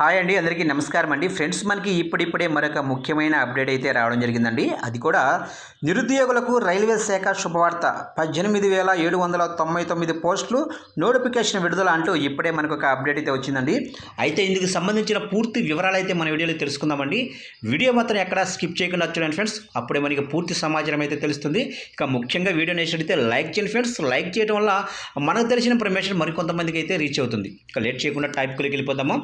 Hi అండి అందరికీ నమస్కారం అండి. ఫ్రెండ్స్ మనకి ఇప్పుడిప్పుడే మరొక ముఖ్యమైన అప్డేట్ అయితే రావడం జరిగిందండి. అది కూడా నిరుద్యోగులకు రైల్వే శాఖ శుభవార్త. పద్దెనిమిది వేల ఏడు వందల తొంభై తొమ్మిది పోస్టులు నోటిఫికేషన్ విడుదల అంటూ ఇప్పుడే మనకు ఒక అప్డేట్ అయితే వచ్చిందండి. అయితే ఇందుకు సంబంధించిన పూర్తి వివరాలు అయితే మన వీడియోలో తెలుసుకుందామండి. వీడియో మాత్రం ఎక్కడా స్కిప్ చేయకుండా చూడండి ఫ్రెండ్స్. అప్పుడే మనకి పూర్తి సమాచారం అయితే తెలుస్తుంది. ఇక ముఖ్యంగా వీడియో నేసినట్టయితే లైక్ చేయండి ఫ్రెండ్స్. లైక్ చేయడం వల్ల మనకు తెలిసిన ఇన్ఫర్మేషన్ మరికొంతమందికి అయితే రీచ్ అవుతుంది. ఇక లేట్ చేయకుండా టాపిక్లోకి వెళ్ళిపోదాము?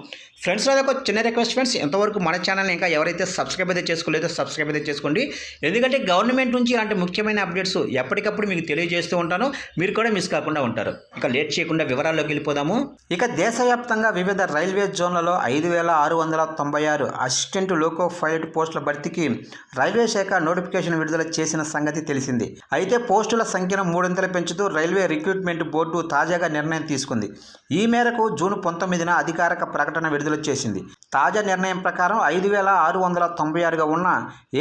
ఫ్రెండ్స్ ఫ్రెండ్స్ ఒక చిన్న రిక్వెస్ట్ ఫ్రెండ్స్ ఎంతవరకు మన ఛానల్ని ఇంకా ఎవరైతే సబ్స్క్రైబ్ అయితే చేసుకోలేదో సబ్స్క్రైబ్ అయితే చేసుకోండి. ఎందుకంటే గవర్నమెంట్ నుంచి ఇలాంటి ముఖ్యమైన అప్డేట్స్ ఎప్పటికప్పుడు మీకు తెలియజేస్తూ ఉంటాను. మీరు కూడా మిస్ కాకుండా ఉంటారు. ఇక లేట్ చేయకుండా వివరాల్లోకి వెళ్ళిపోదాము. ఇక దేశవ్యాప్తంగా వివిధ రైల్వే జోన్లలో ఐదు వేల ఆరు వందల తొంభై ఆరు అసిస్టెంట్ లోకో పైలట్ పోస్టుల భర్తీకి రైల్వే శాఖ నోటిఫికేషన్ విడుదల చేసిన సంగతి తెలిసింది. అయితే పోస్టుల సంఖ్యను మూడొందలు పెంచుతూ రైల్వే రిక్రూట్మెంట్ బోర్డు తాజాగా నిర్ణయం తీసుకుంది. ఈ మేరకు జూన్ పంతొమ్మిదిన అధికారిక ప్రకటన విడుదల చేసింది. తాజా నిర్ణయం ప్రకారం ఐదు వేల ఆరు వందల తొంభై ఆరుగా ఉన్న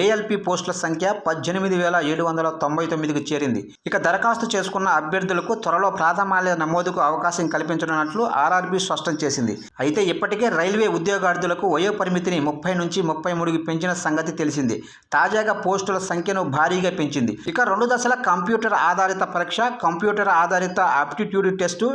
ఏఎల్పి పోస్టుల సంఖ్య పద్దెనిమిది వేల ఏడు వందల తొంభై తొమ్మిదికి చేరింది. ఇక దరఖాస్తు చేసుకున్న అభ్యర్థులకు త్వరలో ప్రాథమాల్య నమోదుకు అవకాశం కల్పించనున్నట్లు ఆర్ఆర్బీ స్పష్టం చేసింది. అయితే ఇప్పటికే రైల్వే ఉద్యోగార్థులకు వయో పరిమితిని ముప్పై నుంచి ముప్పై మూడుకి పెంచిన సంగతి తెలిసింది. తాజాగా పోస్టుల సంఖ్యను భారీగా పెంచింది. ఇక రెండు దశల కంప్యూటర్ ఆధారిత పరీక్ష కంప్యూటర్ ఆధారిత aptitude test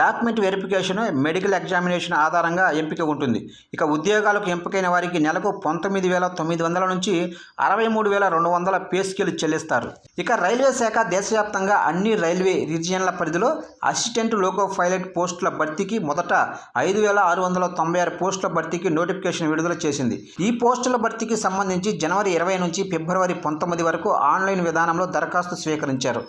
document verification medical examination ఆధారంగా ఎంపిక ఉంటుంది. ఇక ఉద్యోగాలకు ఎంపికైన వారికి నెలకు పంతొమ్మిది వేల తొమ్మిది వందల నుంచి అరవై మూడు వేల రెండు వందల పే స్కేలు చెల్లిస్తారు. ఇక రైల్వే శాఖ దేశవ్యాప్తంగా అన్ని రైల్వే రీజియన్ల పరిధిలో అసిస్టెంట్ లోకో పైలట్ పోస్టుల భర్తీకి మొదట ఐదు వేల ఆరు వందల తొంభై ఆరు పోస్టుల భర్తీకి నోటిఫికేషన్ విడుదల చేసింది. ఈ పోస్టుల భర్తీకి సంబంధించి జనవరి ఇరవై నుంచి ఫిబ్రవరి పంతొమ్మిది వరకు ఆన్లైన్ విధానంలో దరఖాస్తు స్వీకరించారు.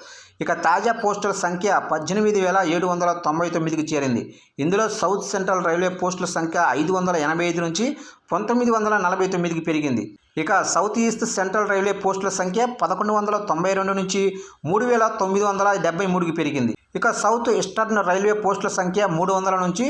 ఇక తాజా పోస్టుల సంఖ్య పద్దెనిమిది వేల ఏడు వందల తొంభై తొమ్మిదికి చేరింది. ఇందులో సౌత్ సెంట్రల్ రైల్వే పోస్టుల సంఖ్య ఐదు వందల ఎనభై ఐదు నుంచి పంతొమ్మిది వందల నలభై తొమ్మిదికి పెరిగింది. ఇక సౌత్ ఈస్ట్ సెంట్రల్ రైల్వే పోస్టుల సంఖ్య పదకొండు వందల తొంభై రెండు నుంచి మూడు వేల తొమ్మిది వందల డెబ్బై మూడుకి పెరిగింది. ఇక సౌత్ ఈస్టర్న్ రైల్వే పోస్టుల సంఖ్య మూడు వందల నుంచి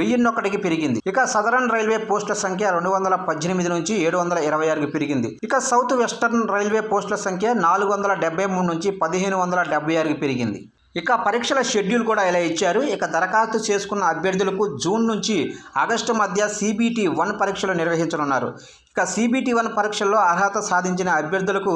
వెయ్యిన్నొక్కటికి పెరిగింది. ఇక సదరన్ రైల్వే పోస్టుల సంఖ్య రెండు వందల పద్దెనిమిది నుంచి ఏడు వందల ఇరవై ఆరుకి పెరిగింది. ఇక సౌత్ వెస్టర్న్ రైల్వే పోస్టుల సంఖ్య నాలుగు వందల డెబ్బై మూడు నుంచి పదిహేను వందల డెబ్బై ఆరుకి పెరిగింది. ఇక పరీక్షల షెడ్యూల్ కూడా ఇలా ఇచ్చారు. ఇక దరఖాస్తు చేసుకున్న అభ్యర్థులకు జూన్ నుంచి ఆగస్టు మధ్య సిబిటి వన్ పరీక్షలు నిర్వహించనున్నారు. ఇక సిబిటి వన్ పరీక్షల్లో అర్హత సాధించిన అభ్యర్థులకు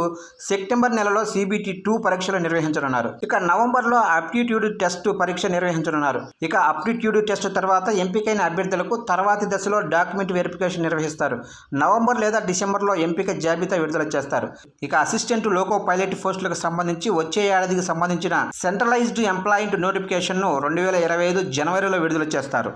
సెప్టెంబర్ నెలలో సిబిటి టూ పరీక్షలు నిర్వహించనున్నారు. ఇక నవంబర్లో అప్టిట్యూడ్ టెస్ట్ పరీక్ష నిర్వహించనున్నారు. ఇక అప్టిట్యూడ్ టెస్ట్ తర్వాత ఎంపికైన అభ్యర్థులకు తర్వాతి దశలో డాక్యుమెంట్ వెరిఫికేషన్ నిర్వహిస్తారు. నవంబర్ లేదా డిసెంబర్లో ఎంపిక జాబితా విడుదల చేస్తారు. ఇక అసిస్టెంట్ లోకో పైలట్ పోస్టులకు సంబంధించి వచ్చే ఏడాదికి సంబంధించిన సెంట్రలైజ్ రివైజ్డ్ ఎంప్లాయింట్ నోటిఫికేషన్ను రెండు వేల ఇరవై ఐదు జనవరిలో విడుదల చేస్తారు.